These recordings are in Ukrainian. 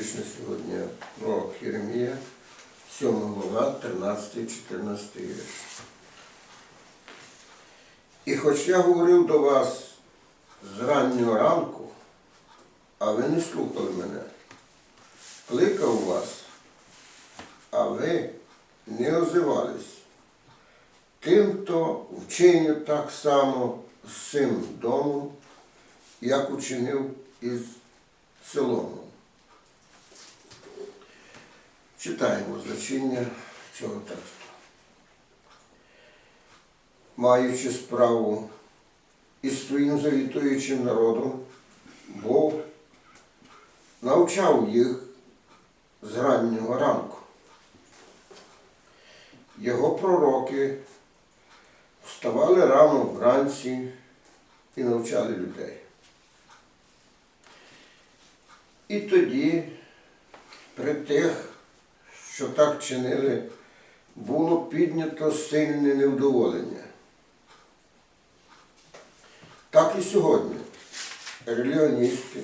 Вічне сьогодні пророк Єремія, 7 глава, 13-14 вірш. І хоч я говорив до вас з раннього ранку, а ви не слухали мене, кликав вас, а ви не озивались. Тим-то вчиню так само з цим домом, як учинив із Соломом. Читаємо значення цього тексту. Маючи справу із своїм завітуючим народом, Бог навчав їх з раннього ранку. Його пророки вставали рано вранці і навчали людей. І тоді, при тих, що так чинили, було піднято сильне невдоволення. Так і сьогодні релігіоністи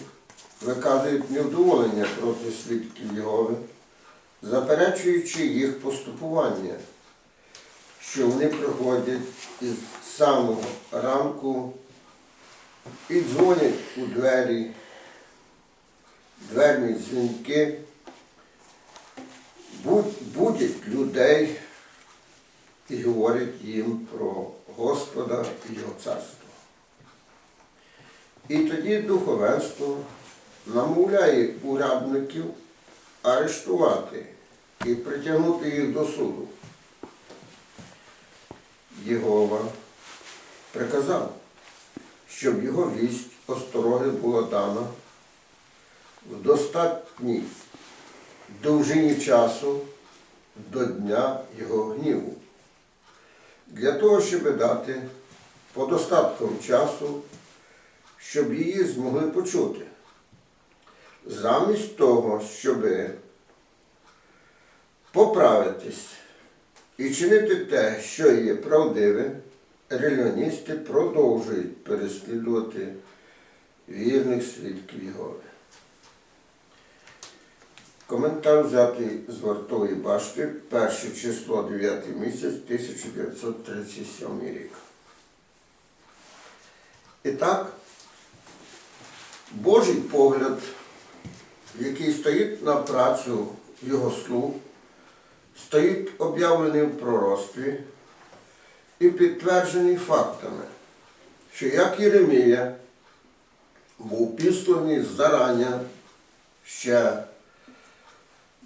виказують невдоволення проти свідків Єгови, заперечуючи їх поступування, що вони приходять із самого ранку і дзвонять у двері, дверні дзвінки, будять людей і говорять їм про Господа і Його царство. І тоді духовенство намовляє урядників арештувати і притягнути їх до суду. Єгова приказав, щоб його вість остороги була дана в достатній довжині часу до дня його гніву, для того, щоб дати по достатком часу, щоб її змогли почути. Замість того, щоб поправитись і чинити те, що є правдиве, релігіоністи продовжують переслідувати вірних свідків Єгови. Коментар взятий з вартової башти, перше число 9 місяць 1937 рік. І так, Божий погляд, який стоїть на працю його слуг, стоїть об'явлений в пророцтві і підтверджений фактами, що як Єремія був післаний зарання ще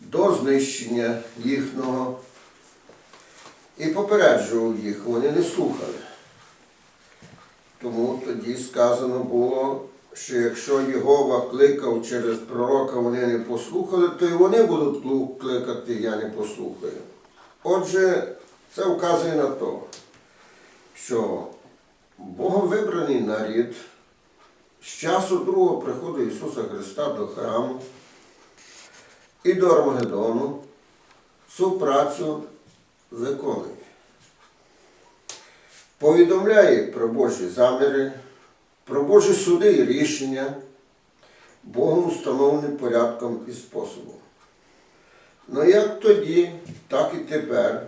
до знищення їхнього і попереджував їх, вони не слухали. Тому тоді сказано було, що якщо Єгова кликав через пророка, вони не послухали, то і вони будуть кликати, я не послухаю. Отже, це вказує на те, що Богом вибраний нарід з часу другого приходу Ісуса Христа до храму і до Армагеддону цю працю виконує. Повідомляє про Божі заміри, про Божі суди і рішення, Богом установленим порядком і способом. Ну як тоді, так і тепер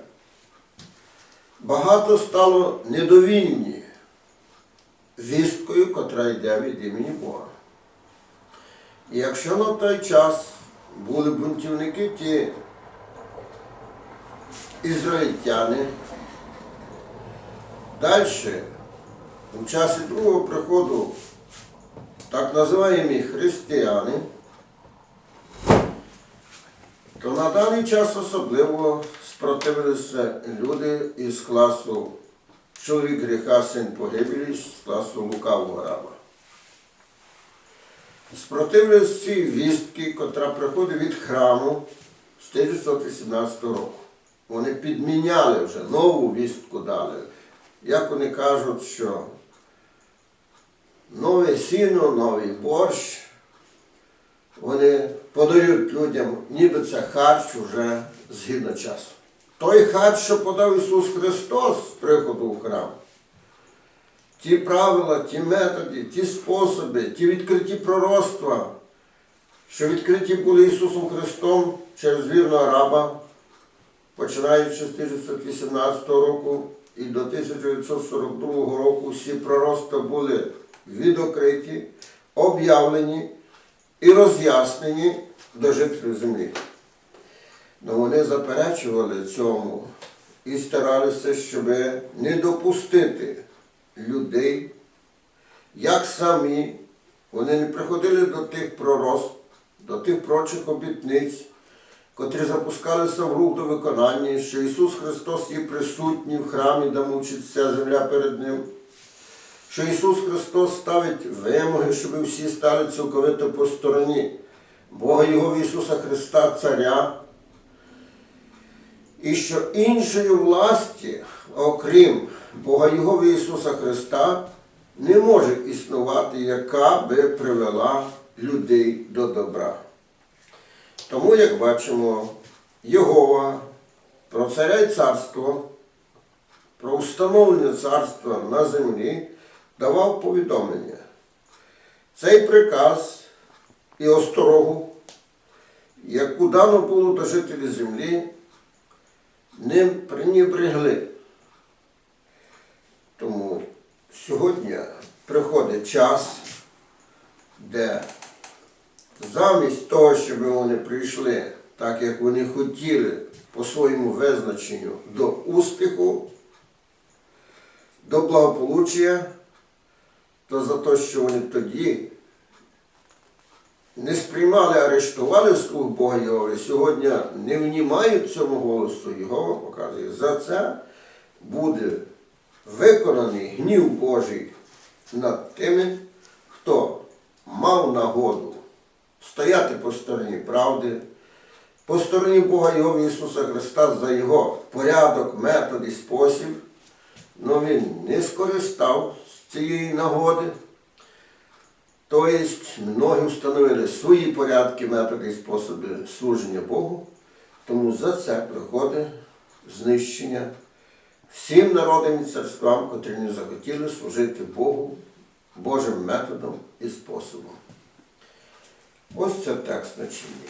багато стало недовінні вісткою, котра йде від імені Бога. І якщо на той час були бунтівники ті ізраїльтяни, далі, у часі другого приходу, так називаємо християни, то на даний час особливо спротивилися люди із класу чоловік гріха, син погибелі, з класу лукавого раба. Спротивилися цій вістки, котра приходить від храму з 1918 року. Вони підміняли вже, нову вістку дали. Як вони кажуть, що нове сіно, новий борщ, вони подають людям, ніби це харч уже згідно часу. Той харч, що подав Ісус Христос з приходу в храм, ті правила, ті методи, ті способи, ті відкриті пророцтва, що відкриті були Ісусом Христом через вірного раба, починаючи з 1918 року і до 1942 року всі пророцтва були відокриті, об'явлені і роз'яснені до жителів землі. Но вони заперечували цьому і старалися, щоб не допустити людей, як самі вони не приходили до тих пророцтв, до тих прочих обітниць, котрі запускалися в рух до виконання, що Ісус Христос є присутній в храмі, де мучить вся земля перед Ним, що Ісус Христос ставить вимоги, щоб всі стали цілковито по стороні Бога Його Ісуса Христа, Царя, і що іншої власті, окрім Бога Його Ісуса Христа, не може існувати, яка би привела людей до добра. Тому, як бачимо, Єгова про царя й царство, про встановлення царства на землі давав повідомлення. Цей приказ і осторогу, яку дано було до жителів землі, ним пренебрегли. Тому сьогодні приходить час, де замість того, щоб вони прийшли так, як вони хотіли по своєму визначенню до успіху, до благополуччя, то за те, що вони тоді не сприймали, арештували слуг Бога Його, сьогодні не внімають цьому голосу, Його показує. За це буде виконаний гнів Божий над тими, хто мав нагоду стояти по стороні правди, по стороні Бога Його Ісуса Христа за Його порядок, метод і спосіб, але він не скористав з цієї нагоди. Тобто многі встановили свої порядки, методи і способи служення Богу, тому за це приходить знищення всім народам і царствам, котрі не захотіли служити Богу Божим методом і способом. Ось це текст на чині.